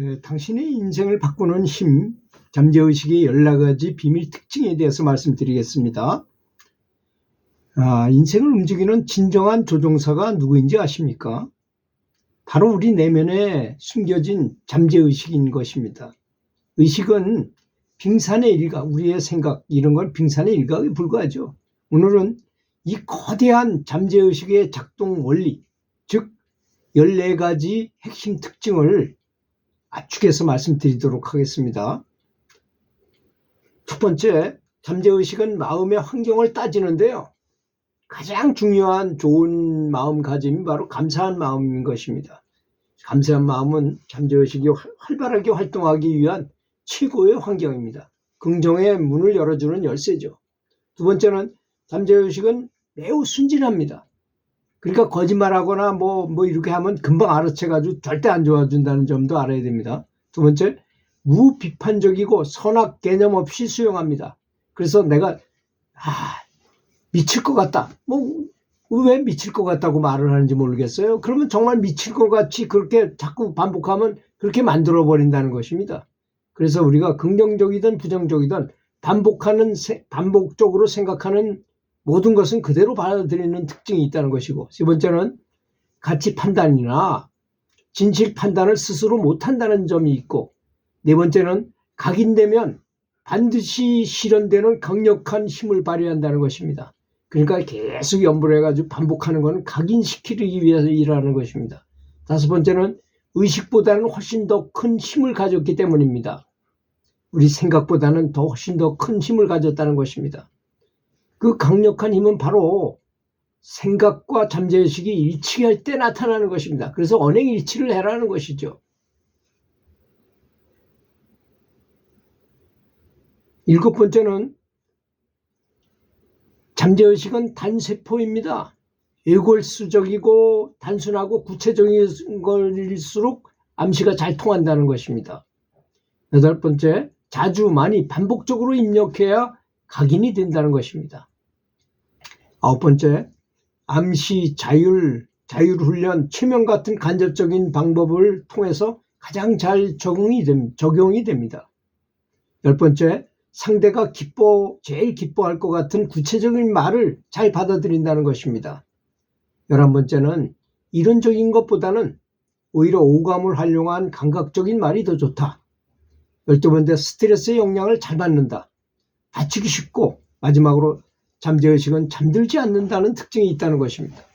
에, 당신의 인생을 바꾸는 힘, 잠재의식의 14가지 비밀 특징에 대해서 말씀드리겠습니다. 아, 인생을 움직이는 진정한 조종사가 누구인지 아십니까? 바로 우리 내면에 숨겨진 잠재의식인 것입니다. 의식은 빙산의 일각, 우리의 생각, 이런 건 빙산의 일각에 불과하죠. 오늘은 이 거대한 잠재의식의 작동 원리, 즉, 14가지 핵심 특징을 압축해서 말씀드리도록 하겠습니다. 첫 번째, 잠재의식은 마음의 환경을 따지는데요. 가장 중요한 좋은 마음가짐이 바로 감사한 마음인 것입니다. 감사한 마음은 잠재의식이 활- 활발하게 활동하기 위한 최고의 환경입니다. 긍정의 문을 열어주는 열쇠죠. 두 번째는 잠재의식은 매우 순진합니다. 그러니까 거짓말하거나 뭐, 뭐 이렇게 하면 금방 알아채가지고 절대 안 좋아준다는 점도 알아야 됩니다. 두 번째, 무비판적이고 선악 개념 없이 수용합니다. 그래서 내가, 아, 미칠 것 같다. 뭐, 왜 미칠 것 같다고 말을 하는지 모르겠어요. 그러면 정말 미칠 것 같이 그렇게 자꾸 반복하면 그렇게 만들어 버린다는 것입니다. 그래서 우리가 긍정적이든 부정적이든 반복하는, 세- 반복적으로 생각하는 모든 것은 그대로 받아들이는 특징이 있다는 것이고, 세 번째는 가치 판단이나 진실 판단을 스스로 못한다는 점이 있고, 네 번째는 각인되면 반드시 실현되는 강력한 힘을 발휘한다는 것입니다. 그러니까 계속 연구를 해가지고 반복하는 것은 각인시키기 위해서 일하는 것입니다. 다섯 번째는 의식보다는 훨씬 더 큰 힘을 가졌기 때문입니다. 우리 생각보다는 더 훨씬 더 큰 힘을 가졌다는 것입니다. 그 강력한 힘은 바로 생각과 잠재의식이 일치할 때 나타나는 것입니다. 그래서 언행 일치를 해라는 것이죠. 일곱 번째는 잠재의식은 단세포입니다. 일골수적이고 단순하고 구체적인 걸일수록 암시가 잘 통한다는 것입니다. 여덟 번째, 자주 많이 반복적으로 입력해야 각인이 된다는 것입니다. 아홉 번째, 암시, 자율, 자율훈련, 최면 같은 간접적인 방법을 통해서 가장 잘 적응이 됩, 적용이 됩니다. 열 번째, 상대가 기뻐, 제일 기뻐할 것 같은 구체적인 말을 잘 받아들인다는 것입니다. 열한 번째는 이론적인 것보다는 오히려 오감을 활용한 감각적인 말이 더 좋다. 열두 번째, 스트레스의 영향을 잘 받는다. 다치기 쉽고, 마지막으로 잠재의식은 잠들지 않는다는 특징이 있다는 것입니다.